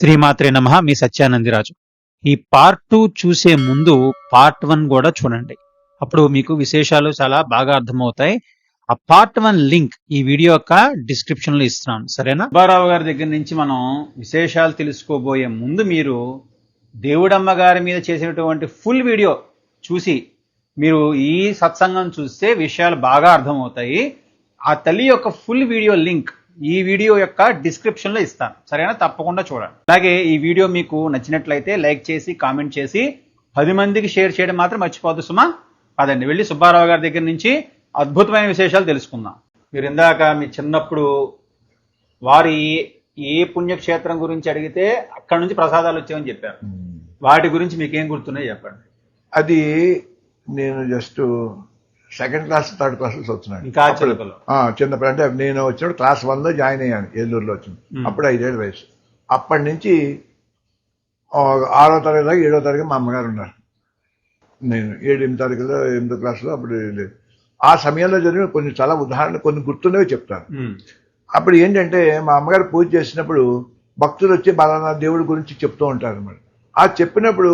శ్రీమాత్రే నమ మీ సత్యానందిరాజు. ఈ పార్ట్ టూ చూసే ముందు పార్ట్ వన్ కూడా చూడండి. అప్పుడు మీకు విశేషాలు చాలా బాగా అర్థమవుతాయి. ఆ పార్ట్ వన్ లింక్ ఈ వీడియో యొక్క డిస్క్రిప్షన్లో ఇస్తున్నాను. సరేనా? సుబ్బారావు గారి దగ్గర నుంచి మనం విశేషాలు తెలుసుకోబోయే ముందు మీరు దేవుడమ్మ గారి మీద చేసినటువంటి ఫుల్ వీడియో చూసి మీరు ఈ సత్సంగం చూస్తే విషయాలు బాగా అర్థమవుతాయి. ఆ తల్లి యొక్క ఫుల్ వీడియో లింక్ ఈ వీడియో యొక్క డిస్క్రిప్షన్లో ఇస్తాను. సరేనా? తప్పకుండా చూడండి. అలాగే ఈ వీడియో మీకు నచ్చినట్లయితే లైక్ చేసి కామెంట్ చేసి పది మందికి షేర్ చేయడం మాత్రం మర్చిపోద్దు సుమా. అదండి వెళ్ళి సుబ్బారావు గారి దగ్గర నుంచి అద్భుతమైన విశేషాలు తెలుసుకుందాం. మీరు ఇందాక మీ చిన్నప్పుడు వారి ఏ పుణ్యక్షేత్రం గురించి అడిగితే అక్కడ నుంచి ప్రసాదాలు వచ్చాయని చెప్పారు. వాటి గురించి మీకేం గుర్తున్నాయి చెప్పండి. అది నేను just second class third class ఇంకా ఆ, చిన్నప్పుడు అంటే నేను వచ్చినప్పుడు క్లాస్ వన్లో జాయిన్ అయ్యాను ఏలూరులో వచ్చింది. అప్పుడు ఐదేళ్ళ వయసు. అప్పటి నుంచి ఆరో తరగతి దాకా ఏడో తరగతి మా అమ్మగారు ఉన్నారు. నేను ఏడు ఎనిమిది తరగతిలో ఎనిమిదో క్లాస్లో అప్పుడు లేదు. ఆ సమయంలో జరిగిన కొన్ని చాలా ఉదాహరణ కొన్ని గుర్తున్నవి చెప్తాను. అప్పుడు ఏంటంటే మా అమ్మగారు పూజ చేసినప్పుడు భక్తులు వచ్చి బలానా దేవుడి గురించి చెప్తూ ఉంటారు అన్నమాట ఆ చెప్పినప్పుడు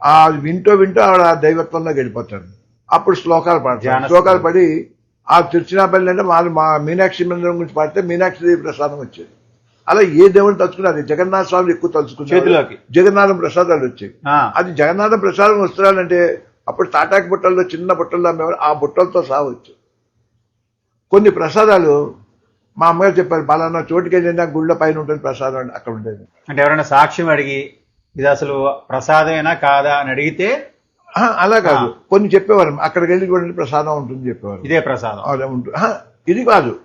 ఆ వింటూ వింటూ ఆవిడ ఆ దైవత్వంలోకి వెళ్ళిపోతారు. అప్పుడు శ్లోకాలు పాడతారు. ధ్యాన శ్లోకాలు పడి ఆ తిరుచినాపల్లి అంటే మా మా మీనాక్షి మందిరం గురించి పాడితే మీనాక్షి దేవి ప్రసాదం వచ్చేది. అలా ఏ దేవుడిని తలుచుకున్నారు? జగన్నాథ స్వామి ఎక్కువ తలుచుకున్నారు. చేతిలోకి. జగన్నాథం ప్రసాదాలు వచ్చాయి అది జగన్నాథం ప్రసాదం వస్తున్నాడంటే అప్పుడు తాటాకి బుట్టల్లో చిన్న బుట్టల్లో అమ్మేవారు. ఆ బుట్టలతో సావచ్చు కొన్ని ప్రసాదాలు మా అమ్మగారు చెప్పారు పలానా చోటుకి వెళ్ళినా గుళ్ళ పైన ఉంటుంది ప్రసాదం అక్కడ ఉండేది. అంటే ఎవరైనా సాక్ష్యం అడిగి ఇది అసలు ప్రసాదమేనా కాదా? అని అడిగితే అలా కాదు. కొన్ని చెప్పేవారు అక్కడికి వెళ్ళి కూడా ప్రసాదం ఉంటుంది చెప్పేవారు ఇదే ప్రసాదం. అదే ఉంటుంది ఇది కాదు.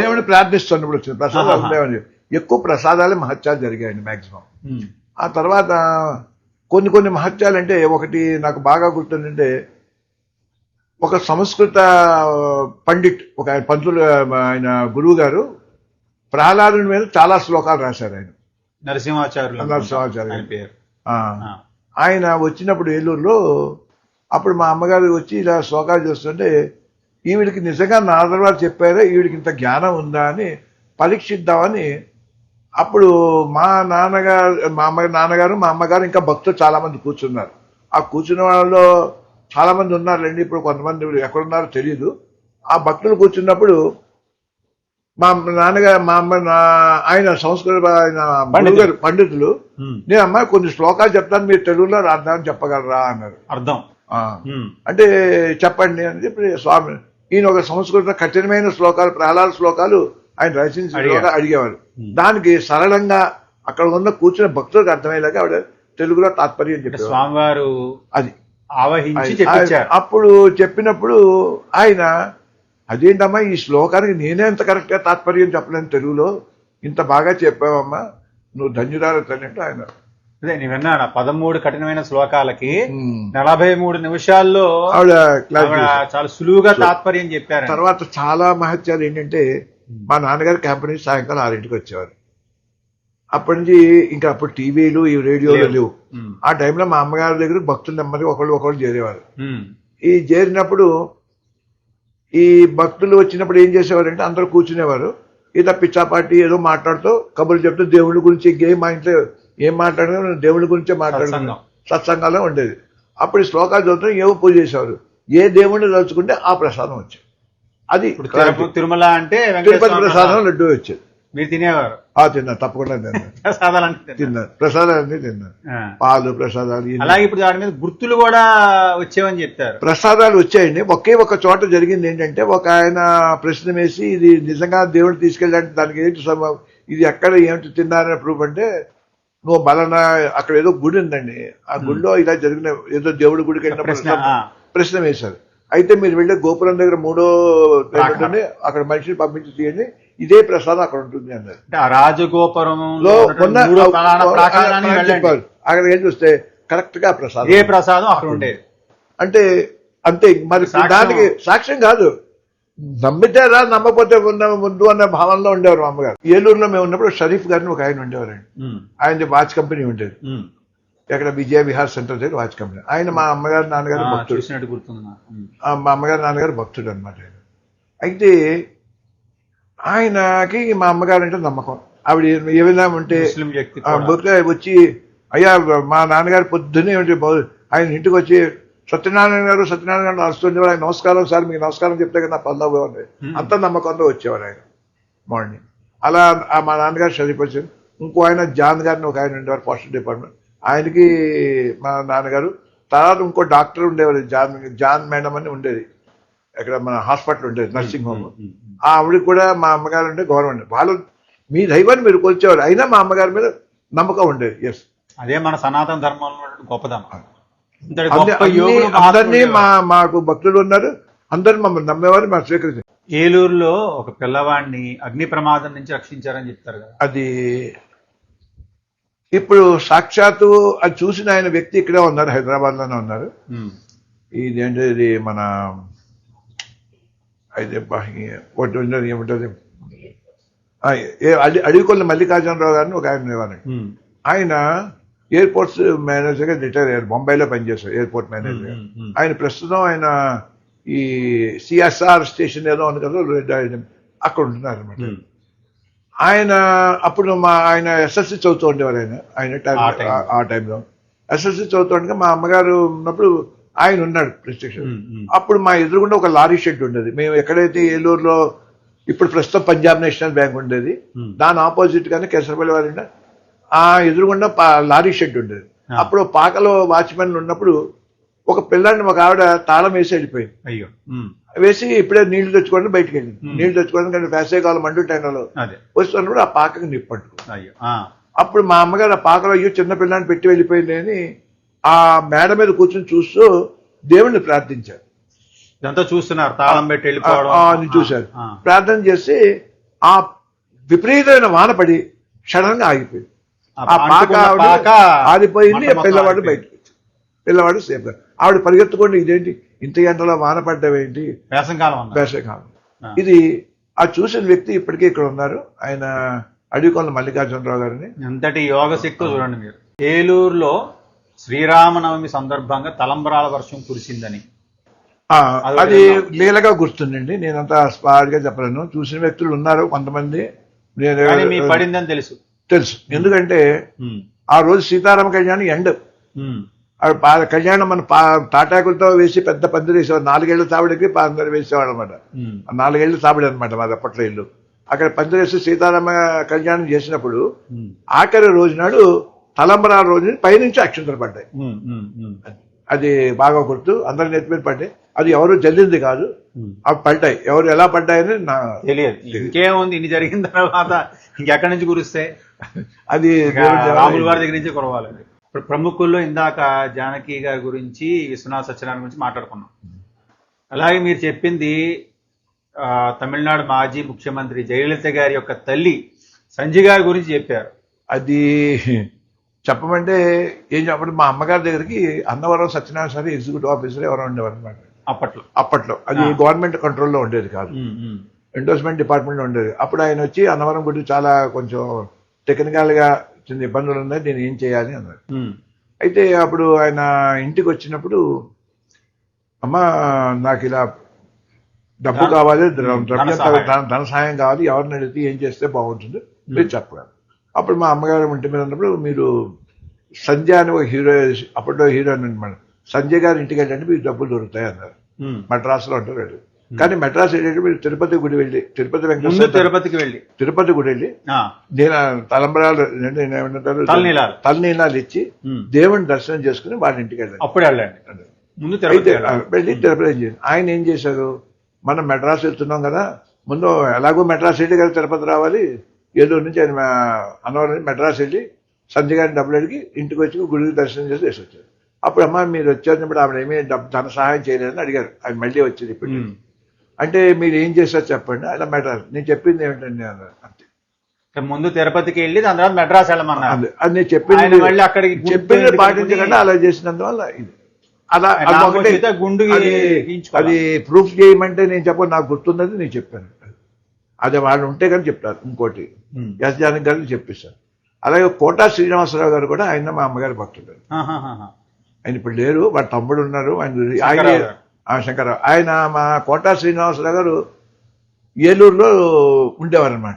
దేవుని ప్రార్థిస్తున్నప్పుడు వచ్చింది. ప్రసాదాలు. ఉండేవని ఎక్కువ ప్రసాదాలే మహత్యాలు జరిగాయండి మాక్సిమం. ఆ తర్వాత కొన్ని కొన్ని మహత్యాలు అంటే ఒకటి నాకు బాగా గుర్తుందంటే ఒక సంస్కృత పండిట్ ఒక ఆయన పంతులు ఆయన గురువు గారు ప్రహ్లాదుని మీద చాలా శ్లోకాలు రాశారు ఆయన. నరసింహాచార్యులు. ఆయన పేరు. ఆయన వచ్చినప్పుడు ఏలూరులో అప్పుడు మా అమ్మగారు వచ్చి ఇలా శోకాలు చేస్తుంటే ఈవిడికి నిజంగా నారదుల వారు చెప్పారా ఈవిడికి ఇంత జ్ఞానం ఉందా అని పరీక్షిద్దామని అప్పుడు మా నాన్నగారు మా అమ్మ నాన్నగారు మా అమ్మగారు ఇంకా భక్తులు చాలామంది కూర్చున్నారు. ఆ కూర్చున్న వాళ్ళలో చాలామంది ఉన్నారులేండి ఇప్పుడు కొంతమంది ఎక్కడున్నారో తెలియదు ఆ భక్తులు కూర్చున్నప్పుడు మా నాన్నగారు మా అమ్మ నా- ఆయన సంస్కృత ఆయన పండితులు. పండితులు. నేను అమ్మాయి కొన్ని శ్లోకాలు చెప్తాను మీరు తెలుగులో రాద్దామని చెప్పగలరా అన్నారు. అర్థం. అంటే చెప్పండి అని చెప్పి స్వామి ఈయన ఒక సంస్కృత కఠినమైన శ్లోకాలు ప్రహ్లాద శ్లోకాలు ఆయన రచించిన అడిగేవారు. దానికి సరళంగా అక్కడ ఉన్న కూర్చున్న భక్తులకు అర్థమయ్యేలాగా ఆవిడ తెలుగులో తాత్పర్యం అంటే చెప్పేవారు. స్వామివారు అది. ఆవహించి అప్పుడు చెప్పినప్పుడు ఆయన అదేంటమ్మా ఈ శ్లోకానికి నేనే ఎంత కరెక్ట్గా తాత్పర్యం చెప్పలేను తెలుగులో. ఇంత బాగా చెప్పావమ్మా. నువ్వు ధన్యురాలు తల్లి అంటే ఆయన. అదే నేను విన్నాను పదమూడు కఠినమైన శ్లోకాలకి. నలభై మూడు నిమిషాల్లో. చాలా సులువుగా తాత్పర్యం చెప్పారు తర్వాత చాలా మహత్యాలు ఏంటంటే మా నాన్నగారు క్యాంప్ నుంచి సాయంకాలం ఆరింటికి వచ్చేవారు. అప్పటి నుంచి ఇంకా అప్పుడు టీవీలు ఈ రేడియోలు లేవు. ఆ టైంలో మా అమ్మగారి దగ్గర భక్తులు నెమ్మది ఒకళ్ళు ఒకళ్ళు చేరేవారు. ఈ చేరినప్పుడు ఈ భక్తులు వచ్చినప్పుడు ఏం చేసేవారంటే అందరూ కూర్చునేవారు. ఇలా పిచ్చాపాటి ఏదో మాట్లాడుతూ కబుర్లు చెప్తూ దేవుడి గురించి ఇంకేం మా ఇంట్లో ఏం మాట్లాడినా దేవుడి గురించే మాట్లాడుకున్నాం సత్సంగం. సత్సంగాలే ఉండేది. అప్పుడు శ్లోకాలు చదువుతూ ఏవో పూజ చేసేవారు. ఏ దేవుడిని తలుచుకుంటే ఆ ప్రసాదం వచ్చేది. అది తిరుమల అంటే తిరుపతి ప్రసాదం. లడ్డు వచ్చేది. మీరు తినేవారు. తిన్నారు తప్పకుండా తిన్నారు ప్రసాదాలు తిన్నారు. ప్రసాదాలన్నీ తిన్నారు. పాలు ప్రసాదాలు. అలాగే ఇప్పుడు దాని మీద గుర్తులు కూడా వచ్చేవని చెప్పారు. ప్రసాదాలు వచ్చాయండి. ఒకే ఒక చోట జరిగింది ఏంటంటే ఒక ఆయన ప్రశ్న వేసి ఇది నిజంగా దేవుడు తీసుకెళ్ళాలంటే దానికి ఏంటి ఇది ఎక్కడ ఏమిటి తిన్నారని ప్రూఫ్ అంటే నువ్వు బలన అక్కడ ఏదో గుడి ఉందండి. ఆ గుడిలో ఇలా జరిగిన ఏదో దేవుడి గుడికి వెళ్ళినప్పుడు ప్రశ్న, వేశారు. అయితే మీరు వెళ్ళే గోపురం దగ్గర మూడో అక్కడ మనిషిని పంపించి తీయండి. ఇదే ప్రసాదం అక్కడ ఉంటుంది అన్నారు. రాజగోపురంలో. అక్కడ ఏం చూస్తే కరెక్ట్గా ప్రసాదం. ఏ ప్రసాదం అక్కడ ఉండేది అంటే అంతే మరి దానికి సాక్ష్యం కాదు. నమ్మితేరా నమ్మపోతే ఉన్న ముందు అన్న భావనలో ఉండేవారు మా అమ్మగారు. ఏలూరులో మేము ఉన్నప్పుడు షరీఫ్ గారిని ఒక ఆయన ఉండేవారండి ఆయనది వాచ్ కంపెనీ ఉండేది. ఉమ్. ఎక్కడ విజయ విహార్ సెంటర్ దగ్గర వాచ్ కంపెనీ. ఆయన మా అమ్మగారు నాన్నగారు భక్తుడు. మా అమ్మగారు నాన్నగారు భక్తుడు అనమాట అయితే ఆయనకి మా అమ్మగారు అంటే నమ్మకం. ఆవిడ ఏమైనా ఉంటే. బొక్క వచ్చి అయ్యా మా నాన్నగారు పొద్దున్నే ఉంటే ఆయన ఇంటికి వచ్చి సత్యనారాయణ గారు సత్యనారాయణ గారు వస్తుండేవారు ఆయన నమస్కారం సార్ మీకు నమస్కారం చెప్తే కదా పనులు పోవాలి అంత నమ్మకంతో వచ్చేవారు ఆయన. మార్నింగ్. అలా మా నాన్నగారు చదివిపోయారు. ఇంకో ఆయన జాన్ గారిని ఒక ఆయన ఉండేవారు పోస్టల్ డిపార్ట్మెంట్. ఆయనకి మా నాన్నగారు. తర్వాత ఇంకో డాక్టర్ ఉండేవారు జాన్ జాన్ మేడం అని ఉండేది. అక్కడ మన హాస్పిటల్ ఉండేది నర్సింగ్ హోమ్ ఆ ఆవిడకి కూడా మా అమ్మగారు ఉంటే గవర్నమెంట్. వాళ్ళు మీ దైవాన్ని మీరు కొలిచేవారు అయినా మా అమ్మగారి మీద నమ్మకం ఉండేది. ఎస్ అదే మన సనాతన ధర్మంలో ఉన్నటువంటి గొప్పదనం. ఇంతటి అంద- గొప్ప అన్ని- యోగులు అందరినీ మా మాకు భక్తులు ఉన్నారు. అందరు మమ్మల్ని నమ్మేవారు మా స్వీకరించారు ఏలూరులో ఒక పిల్లవాడిని అగ్ని ప్రమాదం నుంచి రక్షించారని చెప్తారు కదా. అది ఇప్పుడు సాక్షాత్తు అది చూసిన ఆయన వ్యక్తి ఇక్కడే ఉన్నారు హైదరాబాద్లోనే ఉన్నారు. ఇదేంటి ఇది మన అయితే ఒకటి ఉండదు ఏముంటుంది అడి అడవికొల్ల మల్లికార్జునరావు గారిని ఒక ఆయన ఉండేవారు. ఆయన ఎయిర్పోర్ట్స్ మేనేజర్గా రిటైర్ అయ్యారు బొంబాయిలో పనిచేశారు ఎయిర్పోర్ట్ మేనేజర్. ఆయన ప్రస్తుతం ఆయన ఈ సిఎస్ఆర్ స్టేషన్ ఏదో ఉంది కదా అక్కడ ఉంటున్నారు అనమాట. ఆయన అప్పుడు మా ఆయన ఎస్ఎస్సి చదువుతూ ఉండేవారు ఆయన ఆయన టైం ఆ టైంలో. ఆ టైంలో ఎస్ఎస్సి చదువుతుండగా మా అమ్మగారు ఉన్నప్పుడు ఆయన ఉన్నాడు ఉమ్. అప్పుడు మా ఎదురుగుండా ఒక లారీ షెడ్ ఉండేది మేము ఎక్కడైతే ఏలూరులో ఇప్పుడు ప్రస్తుతం పంజాబ్ నేషనల్ బ్యాంక్ ఉండేది. దాని ఆపోజిట్ గానే కేసరపల్లి వారి. ఆ ఎదురుగుండా లారీ షెడ్ ఉండేది. అప్పుడు పాకలో వాచ్మెన్ ఉన్నప్పుడు ఒక పిల్లాడిని ఒక ఆవిడ తాళం వేసి వెళ్ళిపోయింది అయ్యో. వేసి ఇప్పుడే నీళ్ళు తెచ్చుకోండి బయటికి వెళ్ళింది. నీళ్ళు తెచ్చుకోవడం కానీ వేసవికాలం మండు టైంలో అదే వస్తున్నప్పుడు ఆ పాకకి నిప్పట్టు అయ్యో. అప్పుడు మా అమ్మగారు ఆ పాకలో అయ్యో చిన్న పిల్లాన్ని పెట్టి వెళ్ళిపోయింది అని ఆ మేడ మీద కూర్చొని చూస్తూ దేవుణ్ణి ప్రార్థించారు. ఇదంతా చూస్తున్నారు తాళం పెట్టి వెళ్ళిపోవడం. చూశారు ప్రార్థన చేసి ఆ విపరీతమైన వాన పడి సడన్గా ఆగిపోయింది. ఆ పాక ఆవిడ ఆరిపోయింది పిల్లవాడు. బయటకు. పిల్లవాడు సేఫ్గా ఆవిడ పరిగెత్తుకోండి ఇదేంటి? ఇంత గంటలో వాన పడ్డవేంటి వేసంకాలం అన్నారు. వేసవికాలం ఆ. ఇది ఆ చూసిన వ్యక్తి ఇప్పటికీ ఇక్కడ ఉన్నారు. ఆయన అడివికొండ మల్లికార్జునరావు గారిని. ఎంతటి యోగ శక్తి చూడండి మీరు. ఏలూరులో శ్రీరామనవమి సందర్భంగా తలంబరాల వర్షం కురిసిందని. అది. లీలగా గుర్తుందండి. నేనంతా స్పాడ్గా చెప్పలేను. చూసిన వ్యక్తులు ఉన్నారు కొంతమంది. నేను పడిందని తెలుసు. తెలుసు. ఎందుకంటే ఆ రోజు సీతారామ కళ్యాణం ఎండ్. కళ్యాణం మన పా- తాటాకులతో వేసి పెద్ద పందిరి వేసేవాడు నాలుగేళ్ళ తాబడికి పందిరి వేసేవాడు అనమాట నాలుగేళ్ళ తాబడి అనమాట మాది అప్పట్లో ఇల్లు. అక్కడ పందిరి వేసి సీతారామ కళ్యాణం చేసినప్పుడు ఆఖరి రోజు నాడు తలంబరాల రోజు పైనుంచి అక్షంతలు పడ్డాయి. అది బాగా గుర్తు అందరి నెత్తి మీద పడ్డాయి. అది ఎవరు జల్లింది కాదు. అవి పడ్డాయి. ఎవరు ఎలా పడ్డాయని నా తెలియదు. ఇంకేముంది? ఇన్ని జరిగిన తర్వాత ఇంకెక్కడి నుంచి కురిస్తే? అది. రాముల వారి దగ్గర నుంచి కురవాలి. ఇప్పుడు ప్రముఖుల్లో ఇందాక జానకి గారి గురించి విశ్వనాథ సత్యనారాయణ గురించి మాట్లాడుకున్నాం. అలాగే మీరు చెప్పింది తమిళనాడు మాజీ ముఖ్యమంత్రి జయలలిత గారి యొక్క తల్లి సంజయ్ గారి గురించి చెప్పారు. అది చెప్పమంటే ఏం చెప్పండి మా అమ్మగారి దగ్గరికి అన్నవరం సత్యనారాయణ సారి ఎగ్జిక్యూటివ్ ఆఫీసర్ ఎవరో ఉండేవారు అనమాట అప్పట్లో. అప్పట్లో. అది. గవర్నమెంట్ కంట్రోల్లో ఉండేది కాదు. ఎండోర్స్మెంట్ డిపార్ట్మెంట్ ఉండేది. అప్పుడు ఆయన వచ్చి అన్నవరం గుడి చాలా కొంచెం టెక్నికల్గా చిన్న ఇబ్బందులు ఉన్నాయి నేను ఏం చేయాలి అన్నారు. అయితే అప్పుడు ఆయన ఇంటికి వచ్చినప్పుడు అమ్మా నాకు ఇలా డబ్బు కావాలి ధన సహాయం. కావాలి ఎవరిని అడిగితే ఏం చేస్తే బాగుంటుంది? మీరు చెప్పగలరు అప్పుడు మా అమ్మగారు ఇంటి మీద ఉన్నప్పుడు మీరు సంధ్య అని ఒక హీరో అప్పట్లో హీరోయిన్ అనమాట సంజయ్ గారి ఇంటికి వెళ్ళండి మీకు డబ్బులు దొరుకుతాయి అన్నారు. ఉమ్. మద్రాసులో అంటారు వాళ్ళు. కానీ మెడ్రాస్ వెళ్ళేటప్పుడు మీరు తిరుపతి గుడి వెళ్ళి తిరుపతి వెంకటేశ్వర తిరుపతికి వెళ్ళి. తిరుపతి గుడి వెళ్ళి నేను తలంబరాలు ఏమంటారు? తలనీలాలు. తలనీలాలు ఇచ్చి దేవుని దర్శనం చేసుకుని వాళ్ళ ఇంటికి వెళ్ళండి. అప్పుడే వెళ్ళండి. ముందు. వెళ్ళి తిరుపతి ఏం చేయాలి? ఆయన ఏం చేశారు? మనం మెడ్రాస్ వెళ్తున్నాం కదా ముందు ఎలాగో మెడ్రాస్ వెళ్ళి కదా తిరుపతి రావాలి. ఏలూరు నుంచి ఆయన అన్నవరం మెడ్రాస్ వెళ్ళి సంజయ్ గారిని డబ్బులు అడిగి ఇంటికి వచ్చి గుడికి దర్శనం చేసి వేసి వచ్చారు అప్పుడు అమ్మ మీరు వచ్చేటప్పుడు ఆవిడ ఏమీ డబ్బు ధన సహాయం చేయలేదని అడిగారు. ఆయన మళ్ళీ వచ్చేది ఇప్పుడు. అంటే మీరు ఏం చేశారు చెప్పండి అలా మెడ్రాస్. నేను చెప్పింది ఏమిటండి అంతే. ముందు తిరుపతికి వెళ్ళి దాని తర్వాత మెడ్రాస్ వెళ్ళమన్నారు. అది- నేను చెప్పింది మళ్ళీ అక్కడికి గుండు చెప్పింది పాటించకుండా అలా చేసినందువల్ల ఇది. అలా ఆయన అది ప్రూఫ్ చేయమంటే నేను చెప్పను నాకు గుర్తున్నది నేను చెప్పాను. అదే వాళ్ళు ఉంటే కానీ చెప్తారు. ఇంకోటి. ఎస్ జానకి గారికి చెప్పిస్తాను అలాగే కోటా శ్రీనివాసరావు గారు కూడా ఆయన మా అమ్మగారి భక్తుడు. ఆయన ఇప్పుడు లేరు వాళ్ళ తమ్ముడు ఉన్నారు ఆయన ఆయన శంకరరావు ఆయన మా కోటా శ్రీనివాసరావు గారు ఏలూరులో ఉండేవారు అనమాట.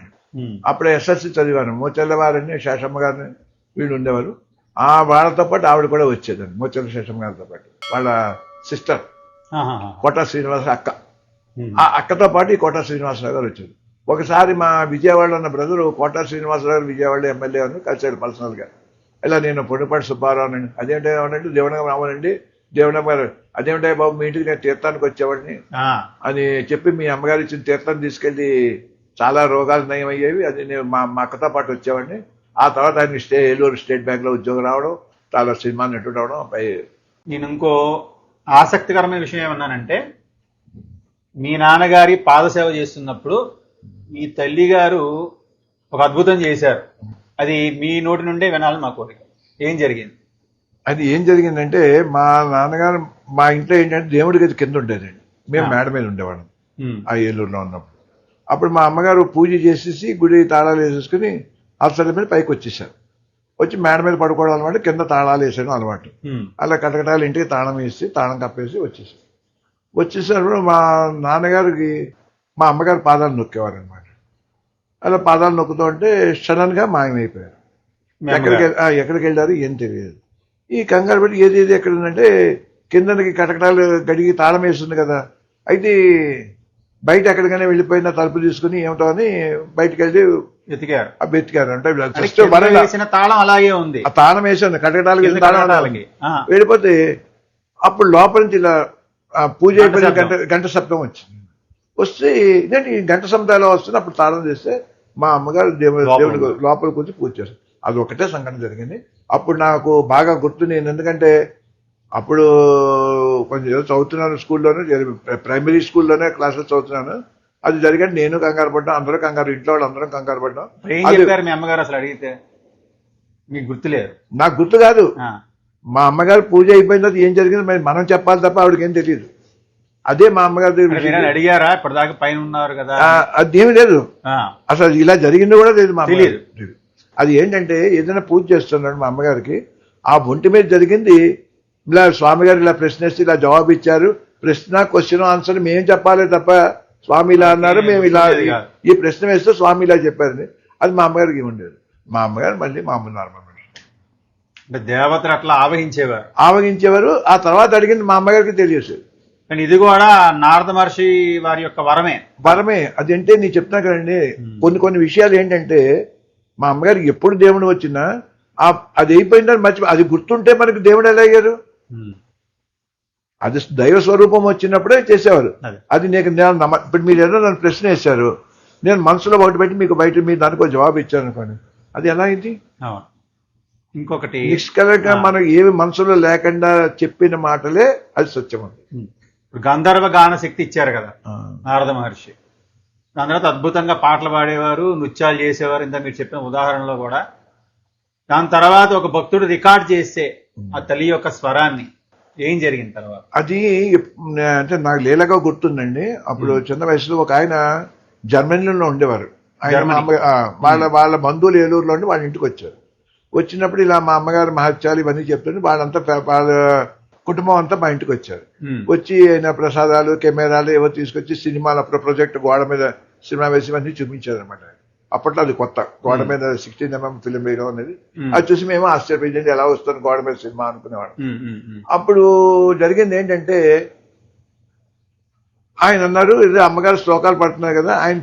అప్పుడు ఎస్ఎస్సి చదివాను. మోచెల్ల వారిని శేషమ్మ గారిని వీళ్ళు ఉండేవారు. ఆ వాళ్ళతో పాటు ఆవిడ కూడా వచ్చేదండి మోచెల్ల శేషమ్మ గారితో పాటు. వాళ్ళ సిస్టర్. కోట శ్రీనివాస అక్క. ఆ అక్కతో పాటు ఈ కోట శ్రీనివాసరావు గారు వచ్చారు. ఒకసారి మా విజయవాడలో ఉన్న బ్రదరు కోట శ్రీనివాసరావు గారు విజయవాడ ఎమ్మెల్యే అని కలిసాడు పర్సనల్గా ఇలా నేను పొడిపాటి సుబ్బారావు అండి అదేంటే అవునండి దేవునగం రావాలండి దేవునగం గారు అదేంటే బాబు మీ ఇంటికి నేను తీర్థానికి వచ్చేవాడిని. అని చెప్పి మీ అమ్మగారు ఇచ్చిన తీర్థం తీసుకెళ్ళి చాలా రోగాలు నయమయ్యేవి అది నేను మా మా అక్కతో పాటు వచ్చేవాడిని ఆ తర్వాత ఆయన స్టే ఏలూరు స్టేట్ బ్యాంక్లో ఉద్యోగం రావడం చాలా సినిమా నటుడు అవడం పై నేను ఇంకో ఆసక్తికరమైన విషయం ఏమన్నానంటే మీ నాన్నగారి పాదసేవ చేస్తున్నప్పుడు మీ తల్లి గారు ఒక అద్భుతం చేశారు. అది మీ నోటి నుండే వినాలని మా కోరిక. ఏం జరిగింది? అది ఏం జరిగిందంటే మా నాన్నగారు మా ఇంట్లో ఏంటంటే దేవుడి గది కింద ఉండేదండి. మేము మేడ మీద ఉండేవాళ్ళం. ఆ ఏలూరులో ఉన్నప్పుడు. అప్పుడు మా అమ్మగారు పూజ చేసేసి గుడి తాళాలు వేసేసుకుని అసలు మీద పైకి వచ్చేసారు. వచ్చి మేడ మీద పడుకోవడం అలవాటు కింద తాళాలు వేసేయడం అలవాటు. అలా కటకటాలు ఇంటికి తాళం వేసి తాళం కప్పేసి వచ్చేసారు వచ్చేసరికి మా నాన్నగారికి మా అమ్మగారు పాదాలు నొక్కేవారు అనమాట అలా పాదాలు నొక్కుతూ ఉంటే సడన్గా మాయమైపోయారు ఎక్కడికి ఎక్కడికి వెళ్ళారు ఏం తెలియదు. ఈ కంగారు పెట్టి ఏది ఏది ఎక్కడ ఉందంటే కిందకి కటకటాలు గడిగి తాళం వేస్తుంది కదా. అయితే బయట ఎక్కడికైనా వెళ్ళిపోయిన తలుపు తీసుకుని ఏమిటో అని బయటకు వెళ్ళి వెతికారు వెతికారు. అంటే తాళం అలాగే ఉంది. ఆ తాళం తాళం కటకటాలకి. వెళ్ళిపోతే అప్పుడు లోపల నుంచి ఇలా పూజ గంట అయిపోయిన. గంట గంట శబ్దం వచ్చింది. వస్తే ఇదేంటి? గంట ఎలా వస్తుంది? అప్పుడు తాళం చేస్తే మా అమ్మగారు దేవుడు దేవుడికి లోపల కూర్చి పూజ చేస్తారు. అది ఒకటే సంఘటన జరిగింది. అప్పుడు నాకు బాగా గుర్తు నేను ఎందుకంటే అప్పుడు కొంచెం ఏదో చదువుతున్నాను స్కూల్లోనే ప్రైమరీ స్కూల్లోనే క్లాసెస్ చదువుతున్నాను. అది జరిగాడు నేను కంగారు పడ్డాం అందరూ కంగారు ఇంట్లో వాళ్ళు అందరం కంగారు పడ్డాం. ఏం అది చెప్పారు మీ అమ్మగారు అసలు అడిగితే? మీకు గుర్తులేదు? నాకు గుర్తు కాదు. మా అమ్మగారు పూజ అయిపోయిన తర్వాత ఏం జరిగింది? మరి మనం చెప్పాలి తప్ప ఆవిడకి ఏం తెలియదు అదే మా అమ్మగారి దగ్గర అడిగారా? ఇప్పటిదాకా పైన ఉన్నారు కదా ఆ, అదేమీ లేదు. అసలు ఇలా జరిగింది కూడా లేదు మా. తెలీదు అది ఏంటంటే ఏదైనా పూజ చేస్తున్నాడు మా అమ్మగారికి. ఆ ఒంటి మీద జరిగింది. ఇలా స్వామి గారు ఇలా ప్రశ్న వేస్తే ఇలా జవాబు ఇచ్చారు. ప్రశ్న క్వశ్చన్ ఆన్సర్ మేము చెప్పాలి తప్ప స్వామి ఇలా అన్నారు మేము ఇలా. ఈ ప్రశ్న వేస్తే స్వామి ఇలా చెప్పారని. అది మా అమ్మగారికి ఉండేది. మా అమ్మగారు మళ్ళీ మా అమ్మ నార్మల్. అంటే దేవతలు అట్లా ఆవహించేవారు. ఆవగించేవారు ఆ తర్వాత అడిగింది మా అమ్మగారికి తెలియదు. కానీ ఇది కూడా నారద మహర్షి వారి యొక్క వరమే. వరమే. అదంటే నేను చెప్తున్నా కదండి కొన్ని కొన్ని విషయాలు ఏంటంటే మా అమ్మగారికి ఎప్పుడు దేవుడు వచ్చినా ఆ అది అయిపోయిందని మర్చి అది గుర్తుంటే మనకి దేవుడు ఎలా అయ్యారు. అది దైవ స్వరూపం వచ్చినప్పుడే చేసేవారు. అదే. అది నేను నేను నమ్మ- ఇప్పుడు మీరు ఏదో నన్ను ప్రశ్న వేశారు నేను మనసులో ఒకటి పెట్టి మీకు బయట మీరు దానికి ఒక జవాబు ఇచ్చాను అనుకోండి. అది ఎలా అయింది? ఇంకొకటి నిష్కలంగా మనం ఏమి మనసులో లేకుండా చెప్పిన మాటలే అది సత్యం. ఇప్పుడు గంధర్వ గాన శక్తి ఇచ్చారు కదా నారద మహర్షి. దాని తర్వాత అద్భుతంగా పాటలు పాడేవారు నృత్యాలు చేసేవారు ఇంత మీరు చెప్పిన ఉదాహరణలో కూడా. దాని తర్వాత ఒక భక్తుడు రికార్డ్ చేస్తే ఆ తల్లి యొక్క స్వరాన్ని ఏం జరిగింది తర్వాత? అది అంటే నాకు లీలగా గుర్తుందండి. అప్పుడు చిన్న వయసులో ఒక ఆయన జర్మనీలో ఉండేవారు. ఆయన వాళ్ళ వాళ్ళ బంధువులు ఏలూరులో ఉండి వాళ్ళ ఇంటికి వచ్చారు. వచ్చినప్పుడు ఇలా మా అమ్మగారు మహత్యాలు ఇవన్నీ చెప్తుంటే వాళ్ళంతా వాళ్ళ కుటుంబం అంతా మా ఇంటికి వచ్చారు. వచ్చి ఆయన ప్రసాదాలు కెమెరాలు ఏవో తీసుకొచ్చి సినిమాలు అప్పుడు ప్రొజెక్ట్ గోడ మీద సినిమా వేసి ఇవన్నీ చూపించారు అనమాట అప్పట్లో అది కొత్త గోడ మీద సిక్స్టీన్ ఎంఎం ఫిలిం వేయడం అనేది. అది చూసి మేము ఆశ్చర్యపోయింది ఎలా వస్తుంది గోడ మీద సినిమా అనుకునేవాడు. అప్పుడు జరిగింది ఏంటంటే ఆయన అన్నారు ఇది అమ్మగారు శ్లోకాలు పడుతున్నారు కదా ఆయన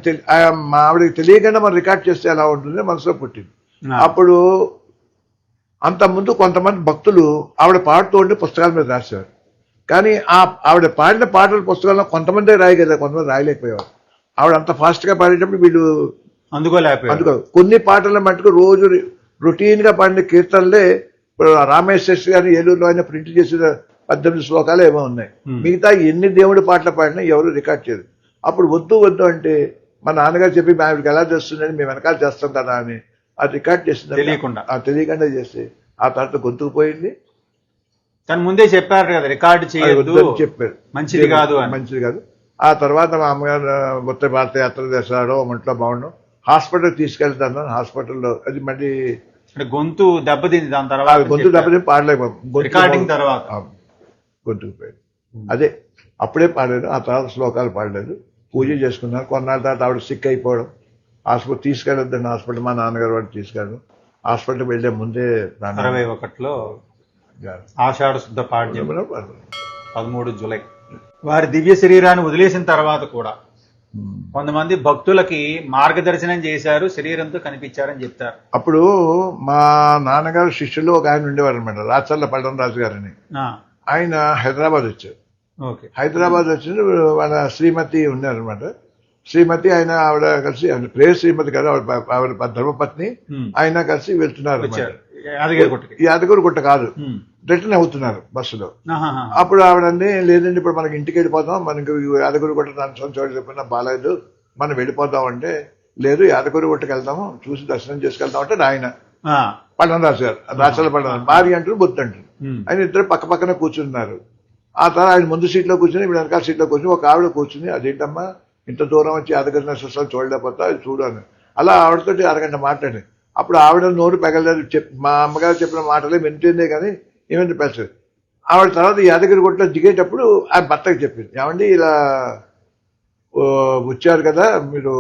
మా ఆవిడకి తెలియకుండా మనం రికార్డ్ చేస్తే ఎలా ఉంటుంది మనసులో పుట్టింది. అప్పుడు అంత ముందు కొంతమంది భక్తులు ఆవిడ పాడుతూ ఉంటే పుస్తకాల మీద రాశారు. కానీ ఆ ఆవిడ పాడిన పాటల పుస్తకాల్లో కొంతమందే రాయి కదా కొంతమంది రాయలేకపోయేవారు. ఆవిడ అంత ఫాస్ట్గా పాడేటప్పుడు వీళ్ళు అందుకోలేకపోయారు. అందుకో కొన్ని పాటల మటుకు రోజు రొటీన్గా పాడిన కీర్తనలే ఇప్పుడు రామేశ్వర గారి ఏలూరులో ఆయన ప్రింట్ చేసిన పద్దెనిమిది శ్లోకాలు ఏమో ఉన్నాయి. మిగతా ఎన్ని దేవుడి పాటలు పాడినా ఎవరు రికార్డ్ చేయరు. అప్పుడు వద్దు వద్దు అంటే మా నాన్నగారు చెప్పి మా ఆవిడకి ఎలా చేస్తుందని మేము వెనకాల చేస్తాం కదా అని అది రికార్డ్ చేస్తుంది తెలియకుండా. ఆ తెలియకుండా చేస్తే ఆ తర్వాత గొంతుకు పోయింది. కానీ ముందే చెప్పారు కదా రికార్డు చేయొద్దు. చెప్పారు. మంచిది కాదు మంచిది కాదు. ఆ తర్వాత మా అమ్మగారు మొత్తం భారత యాత్ర చేస్తాడో ఒంట్లో బాగుండు హాస్పిటల్ తీసుకెళ్తాను హాస్పిటల్లో. అది మళ్ళీ గొంతు దెబ్బతింది దాని తర్వాత గొంతు. దెబ్బతిని పాడలేము గొంతు రికార్డింగ్ తర్వాత. గొంతుకు పోయింది. అదే అప్పుడే పాడాను ఆ తర్వాత శ్లోకాలు పాడలేదు. పూజ చేసుకున్నాను కొన్నాళ్ళ తర్వాత ఆవిడ సిక్ అయిపోవడం. హాస్పిటల్ తీసుకెళ్ళొద్దండి హాస్పిటల్ మా నాన్నగారు వాడు తీసుకెళ్ళను హాస్పిటల్కి వెళ్ళే ముందే అరవై ఒకటిలో. ఆషాఢ శుద్ధ పాడ్యం పదమూడు జూలై. వారి దివ్య శరీరాన్ని వదిలేసిన తర్వాత కూడా. కొంతమంది భక్తులకి మార్గదర్శనం చేశారు శరీరంతో కనిపించారని చెప్తారు. అప్పుడు మా నాన్నగారు శిష్యులు ఒక ఆయన ఉండేవారు అనమాట రాచర్ల పల్లం రాజు గారని. ఆయన హైదరాబాద్ వచ్చారు. ఓకే. హైదరాబాద్ వచ్చిన వాళ్ళ శ్రీమతి ఉన్నారనమాట శ్రీమతి ఆయన ఆవిడ కలిసి ప్రేమ శ్రీమతి కదా ఆవిడ ధర్మపత్ని. ఆయన కలిసి వెళ్తున్నారు యాదగిరి గుట్ట కాదు. రిటర్న్ అవుతున్నారు బస్సులో. అప్పుడు ఆవిడండి లేదండి ఇప్పుడు మనకి ఇంటికి వెళ్ళిపోతాం. మనకి యాదగిరి గుట్ట చోటు చెప్పిన బాగాలేదు మనం వెళ్ళిపోతాం అంటే లేదు యాదగిరి గుట్టకి వెళ్దాము. చూసి దర్శనం చేసుకెళ్తాం అంటే ఆయన రాజు గారు రాచల పళ్ళం భార్య అంటారు బుద్ధి అంటారు. ఆయన ఇద్దరు పక్క పక్కన కూర్చున్నారు. ఆ తర్వాత ఆయన ముందు సీట్లో కూర్చుని ఇప్పుడు వెనకాల సీట్లో కూర్చుని ఒక ఆవిడ కూర్చుని అదేంటమ్మా? ఇంత దూరం వచ్చి అరగంట నరసింహస్వామి చూడలేకపోతా అది అలా ఆవిడతోటి అరగంట మాట్లాడి అప్పుడు ఆవిడ నోరు పెగలేదు చెప్ మా అమ్మగారు చెప్పిన మాటలే వింటుందే కానీ ఏమంటే పెంచదు ఆవిడ తర్వాత యాదగిరి గుట్టలో దిగేటప్పుడు ఆ భర్తకు చెప్పింది. ఏమండి ఇలా వచ్చారు కదా మీరు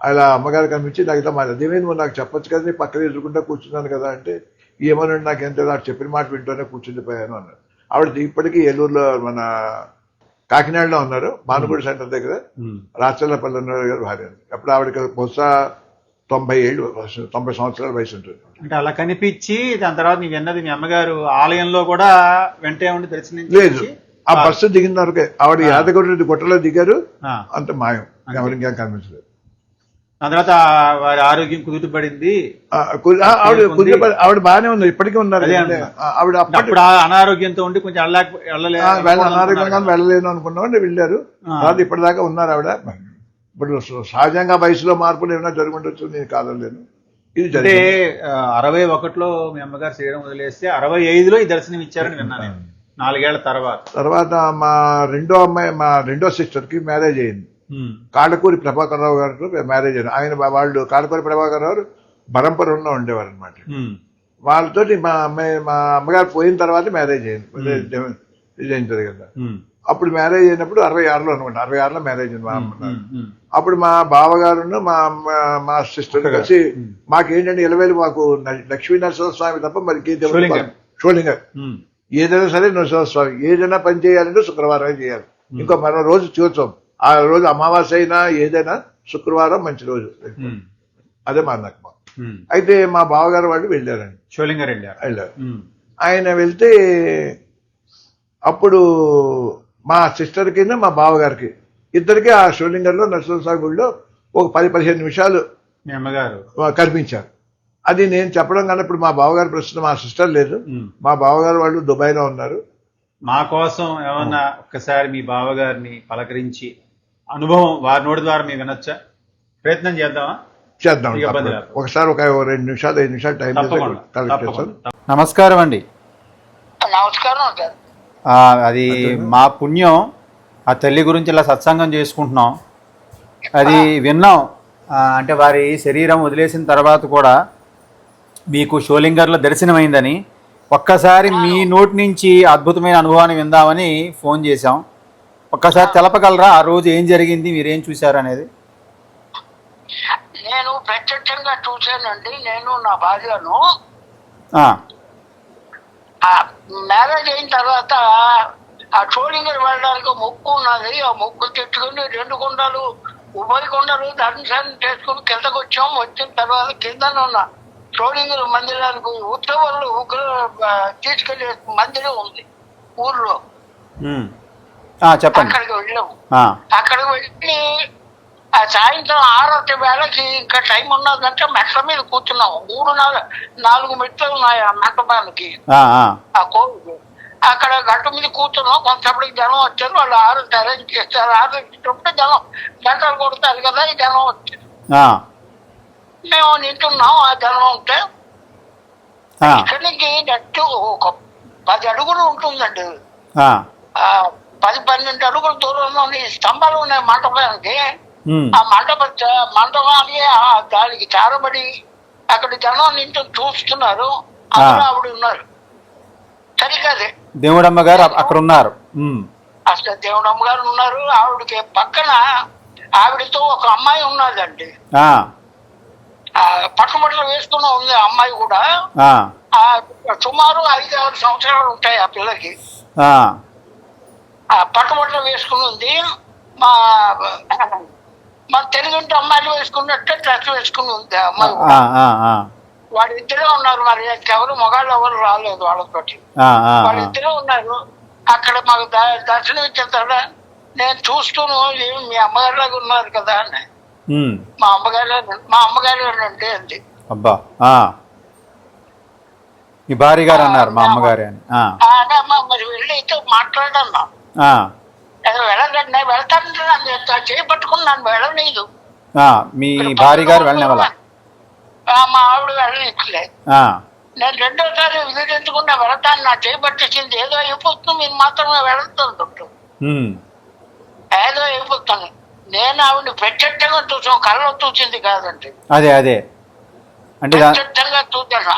అలా అమ్మగారు కనిపించి నాకు ఇలా మాట అదేమైంది నాకు చెప్పొచ్చు కదా నేను పక్కన ఎదుర్కొంటా కూర్చున్నాను కదా అంటే ఏమోనండి నాకు ఎంత నాకు చెప్పిన మాట వింటూనే కూర్చుండిపోయాను అన్నారు ఆవిడ ఇప్పటికీ ఏలూరులో మన కాకినాడలో ఉన్నారు. మానుగూడి సెంటర్ దగ్గర. రాచల్లపల్లి గారు భార్య అప్పుడు ఆవిడకి బహుశా తొంభై ఏళ్ళు తొంభై సంవత్సరాల వయసు ఉంటుంది. అంటే అలా కనిపించి దాని తర్వాత నీవు విన్నది మీ అమ్మగారు ఆలయంలో కూడా వెంటే ఉండి దర్శనం లేదు. ఆ బస్సు దిగిన వరకే. ఆవిడ యాదగిరి గుట్టలో దిగారు. అంత మాయం. ఎవరికి కనిపించలేదు. దాని తర్వాత వారి ఆరోగ్యం కుదుటపడింది. ఆ, ఆ, ఆవిడ ఆవిడ బాగానే ఉంది ఇప్పటికీ ఉన్నారు. ఆ, ఆవిడ అప్పుడు ఆ అనారోగ్యంతో ఉండి కొంచెం వెళ్ళలేక వెళ్ళలే ఆ, వెళ్ళ అనారోగ్యంగా వెళ్ళలేను అనుకున్నాం వెళ్ళారు. తర్వాత ఇప్పటిదాకా ఉన్నారు ఆవిడ. ఇప్పుడు సహజంగా వయసులో మార్పులు ఏమైనా జరుగుండొచ్చు నేను కాదలేను ఇది అంటే ఆ, అరవై ఒకటిలో మీ అమ్మగారు శరీరం వదిలేస్తే అరవై ఐదులో ఈ దర్శనం ఇచ్చారని విన్నాను నేను. నాలుగేళ్ళ తర్వాత. తర్వాత మా రెండో అమ్మాయి మా రెండో సిస్టర్కి మ్యారేజ్ అయింది. కాళ్ళకూరి ప్రభాకర్ రావు గారికి మ్యారేజ్ అయింది ఆయన వాళ్ళు కాళ్ళకూరి ప్రభాకర్ రావు బరంపురంలో ఉండేవారు అనమాట ఉమ్. వాళ్ళతోటి మా అమ్మాయి మా అమ్మగారు పోయిన తర్వాత మ్యారేజ్ అయింది ఇది అయిన జరిగింది ఉమ్. అప్పుడు మ్యారేజ్ అయినప్పుడు అరవై ఆరులో అనుకుంటా. అరవై ఆరులో మ్యారేజ్ అయింది మా అమ్మ. అప్పుడు మా బావగారును మా అమ్మ- మా సిస్టర్ కలిసి మాకేంటంటే ఇలవేలు మాకు లక్ష్మీ నరసింహ స్వామి తప్ప మరి ఇంకే దేవుడు షోలింగ. షోలింగ ఉమ్. ఏదైనా సరే నరసింహ స్వామి. ఏదైనా పని చేయాలంటే శుక్రవారం చేయాలి. ఇంకో మరో రోజు చూసాం ఆ రోజు అమావాస్య అయినా ఏదైనా శుక్రవారం మంచి రోజు. అదే మా నమ్మకం ఉమ్. అయితే మా బావగారు వాళ్ళు వెళ్ళారండి. షోలింగర్ వెళ్ళారు. వెళ్ళారు. ఆయన వెళ్తే అప్పుడు మా సిస్టర్ కింద మా బావగారికి ఇద్దరికి ఆ శివలింగంలో నరసింహస్వామి గుడిలో ఒక పది పదిహేను నిమిషాలు అమ్మగారు. కనిపించారు. అది నేను చెప్పడం కానీ ఇప్పుడు మా బావగారు ప్రస్తుతం మా సిస్టర్ లేదు. మా బావగారు వాళ్ళు దుబాయ్లో ఉన్నారు. మా కోసం ఏమన్నా ఒక్కసారి మీ బావగారిని పలకరించి అనుభవం వారి నోటి ద్వారా మేము వినొచ్చా ప్రయత్నం చేద్దామా? చేద్దాం. ఒకసారి ఒక రెండు నిమిషాలు ఐదు నిమిషాలు టైం నమస్కారం అండి. నమస్కారం అది మా పుణ్యం ఆ తల్లి గురించి ఇలా సత్సంగం చేసుకుంటున్నాం. అది విన్నాం. అంటే వారి శరీరం వదిలేసిన తర్వాత కూడా మీకు షోలింగర్లో దర్శనమైందని ఒక్కసారి మీ నోటి నుంచి అద్భుతమైన అనుభవాన్ని విందామని ఫోన్ చేశాం. ఒక్కసారి తెలపగలరా? ఆ రోజు ఏం జరిగింది? మీరేం చూశారు అనేది? నేను ప్రత్యక్షంగా చూశానండి. నేను నా భార్యను మ్యారేజ్ అయిన తర్వాత ఆ చోళింగర్ వెళ్ళడానికి మొక్కు ఉన్నది. ఆ మొక్కు తెచ్చుకుని రెండు కొండలు ఉభయ కొండలు దర్శనం చేసుకుని కిందకు వచ్చాం. వచ్చిన తర్వాత కింద ఉన్న చోళింగర్ మందిరానికి ఉత్సవాలు ఉగ్ర తీసుకెళ్ళే మందిరం ఉంది ఊర్లో. చెప్పండి. అక్కడికి వెళ్ళాము ఆ, అక్కడికి వెళ్ళి ఆ సాయంత్రం ఆరొట్టి వేళకి ఇంకా టైం ఉన్నదంటే మెట్ల మీద కూర్చున్నాము మూడు నాలుగు నాలుగు మెట్లు ఉన్నాయి ఆ మంటపానికి ఆ, కోవిడ్. అక్కడ గట్టు మీద కూర్చున్నాం. కొంతసేపటికి జనం వచ్చారు. వాళ్ళు ఆరు అరేంజ్ చేస్తారు ఆరు ఇచ్చినప్పుడు జనం గంటలు కొడతారు కదా ఈ జనం వచ్చారు. మేము నింటున్నాం ఆ జనం ఉంటే ఇక్కడి నుంచి నెట్టు ఒక పది అడుగులు ఉంటుందండి. పది పన్నెండు అడుగుల దూరంలో స్తంభాలు ఉన్నాయి మంటపానికి ఆ మండప మండపాన్ని ఆ దానికి చారబడి అక్కడ జనం నించు చూస్తున్నారు. అందులో ఆవిడ ఉన్నారు. సరికాదే. దేవుడమ్మ గారు అక్కడ ఉన్నారు. అసలు దేవుడమ్మ గారు ఉన్నారు. ఆవిడకి పక్కన ఆవిడతో ఒక అమ్మాయి ఉన్నదండి. పట్టుబట్టలు వేసుకుని ఉంది అమ్మాయి కూడా. సుమారు ఐదు ఆరు సంవత్సరాలు ఉంటాయి ఆ పిల్లకి. పట్టుబట్టలు వేసుకుని ఉంది మా మా తెలుగుంటి అమ్మాయిలు వేసుకున్నట్టే డ్రెస్ వేసుకుని ఉంది అమ్మాయి. వాళ్ళిద్దరే ఉన్నారు మరి ఎవరు మగాళ్ళు ఎవరు రాలేదు వాళ్ళతోటి. వాళ్ళిద్దరే ఉన్నారు. అక్కడ మాకు దర్శనం ఇచ్చిన తర్వాత నేను చూస్తూను "ఏమి మీ అమ్మగారి లాగా ఉన్నారు కదా అని. మా అమ్మగారు మా అమ్మగారు అండి. అంది అబ్బా. మీ భార్య గారు అన్నారు మా అమ్మగారే అని. ఆ, "ఆ, అమ్మా, మరి వెళ్ళి అయితే మాట్లాడన్నా. ఆ, అది వెళ్ళదండి నేను వెళ్తానంటే నన్ను ఎంత చేయి పట్టుకుని నన్ను వెళ్ళనీదు ఆ, మీ భార్య గారు వెళ్ళనివ్వాల మా ఆవిడ నేను రెండోసారి విధించుకున్నా వెళతాను నా చేయి పట్టేసింది. ఏదో అయిపోతుంది మీరు మాత్రమే వెళుతుంది ఉమ్, ఏదో అయిపోతాను నేను ఆవిడ ప్రత్యక్షంగా చూసాం కళ్ళలో చూసింది కాదండి. అదే అదే. అంటే ప్రత్యక్షంగా చూశాను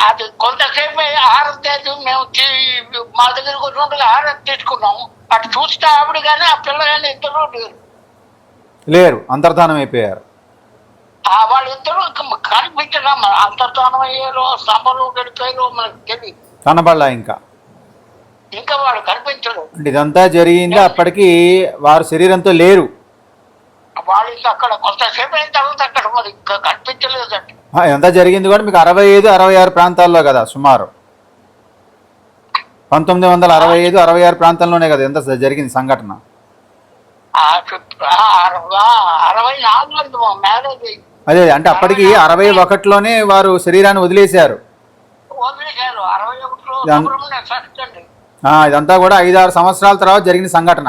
అది కొంతసేపు ఆరతి మేము తీ- మా దగ్గరికి వచ్చినట్టుగా ఆరతి తీసుకున్నాం అటు చూస్తే ఆవిడ కానీ ఆ పిల్ల కానీ ఇద్దరు లేరు. లేరు అంతర్ధానం అయిపోయారు. ఆ వాళ్ళిద్దరూ కనిపించడం అంతర్ధానం అయ్యారో సభలో గడిపారో మనకు తెలియదు కనబడలా ఇంకా. ఇంకా వాళ్ళు కనిపించలేదు అంటే ఇదంతా జరిగింది అప్పటికి వారు శరీరంతో లేరు. వాళ్ళు ఇంకా అక్కడ కొంతసేపు అయిన తర్వాత అక్కడ మరి ఇంకా కనిపించలేదండి ఇదంతా జరిగింది కూడా మీకు అరవై ఐదు అరవై ఆరు ప్రాంతాల్లో కదా సుమారు. పంతొమ్మిది వందల అరవై ఐదు అరవై ఆరు ప్రాంతంలోనే కదా ఎంత జరిగింది సంఘటన. అదే అంటే అప్పటికి అరవై ఒకటిలోనే వారు శరీరాన్ని వదిలేశారు. ఇదంతా కూడా ఐదు ఆరు సంవత్సరాల తర్వాత జరిగిన సంఘటన.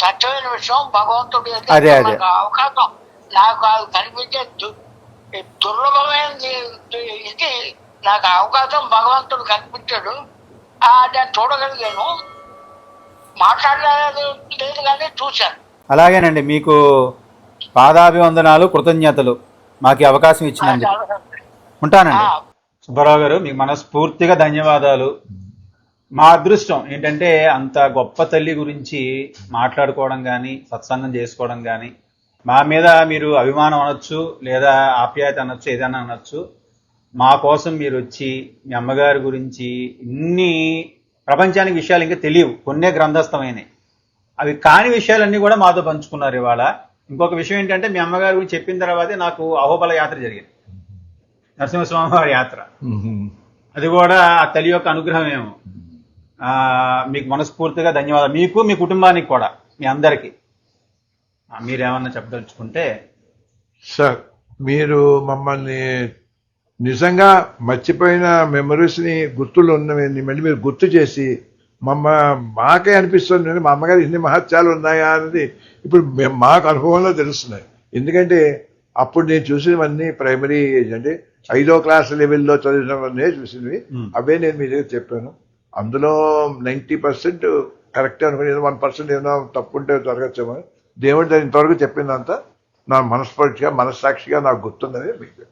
సత్యమైన విషయం భగవంతుడి అదే, అదే. అవకాశం. నాకు కనిపించే దుర్లభమైన ఇది నాకు అవకాశం భగవంతుడు కనిపించాడు. ఆ నేను చూడగలిగాను. మాట్లాడలేదు లేదు కానీ చూశాను. అలాగేనండి మీకు పాదాభివందనాలు కృతజ్ఞతలు మాకు అవకాశం ఇచ్చినందుకు. ఉంటానండి. సుబ్బారావు గారు మీకు మనస్ఫూర్తిగా ధన్యవాదాలు. మా అదృష్టం ఏంటంటే అంత గొప్ప తల్లి గురించి మాట్లాడుకోవడం కానీ సత్సంగం చేసుకోవడం కానీ మా మీద మీరు అభిమానం అనొచ్చు లేదా ఆప్యాయత అనొచ్చు ఏదైనా అనొచ్చు. మా కోసం మీరు వచ్చి మీ అమ్మగారి గురించి ఇన్ని ప్రపంచానికి విషయాలు ఇంకా తెలియవు. కొన్నే గ్రంథస్థమైనవి అవి కాని విషయాలన్నీ కూడా మాతో పంచుకున్నారు ఇవాళ. ఇంకొక విషయం ఏంటంటే మీ అమ్మగారి గురించి చెప్పిన తర్వాతే నాకు అహోబల యాత్ర జరిగింది. నరసింహస్వామి వారి యాత్ర అది కూడా ఆ తల్లి యొక్క అనుగ్రహమేమో ఆ, మీకు మనస్ఫూర్తిగా ధన్యవాదాలు. మీకు మీ కుటుంబానికి కూడా మీ అందరికీ. మీరేమన్నా చెప్పదలుచుకుంటే సార్ మీరు మమ్మల్ని నిజంగా మర్చిపోయిన మెమరీస్ని గుర్తులు ఉన్నవన్నీ మళ్ళీ మీరు గుర్తు చేసి మమ్మ మాకే అనిపిస్తుంది "నేను మా అమ్మగారు ఇన్ని మహత్యాలు ఉన్నాయా అనేది ఇప్పుడు మేము- మాకు అనుభవంలో తెలుస్తున్నాయి. ఎందుకంటే అప్పుడు నేను చూసినవన్నీ ప్రైమరీ ఏజ్ అంటే ఐదో క్లాస్ లెవెల్లో చదివినవన్నీ చూసినవి. అవే నేను మీ దగ్గర చెప్పాను. అందులో నైంటీ పర్సెంట్ కరెక్ట్ అనుకుని వన్ పర్సెంట్ ఏదైనా తప్పు ఉంటే జరగచ్చేమో దేవుడు దగ్గర ఇంతవరకు చెప్పిందంతా నా మనస్ఫూర్తిగా మనస్సాక్షిగా నాకు గుర్తున్నది మీకు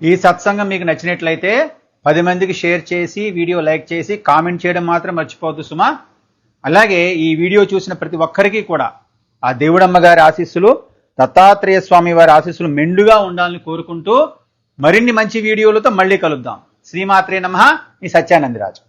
ఈ సత్సంగం మీకు నచ్చినట్లయితే పది మందికి షేర్ చేసి వీడియో లైక్ చేసి కామెంట్ చేయడం మాత్రం మర్చిపోవద్దు సుమా. అలాగే ఈ వీడియో చూసిన ప్రతి ఒక్కరికి కూడా ఆ దేవుడమ్మ గారి ఆశీస్సులు దత్తాత్రేయ స్వామి వారి ఆశీస్సులు మెండుగా ఉండాలని కోరుకుంటూ మరిన్ని మంచి వీడియోలతో మళ్ళీ కలుద్దాం. శ్రీమాత్రే నమ. మీ సత్యానందిరాజు.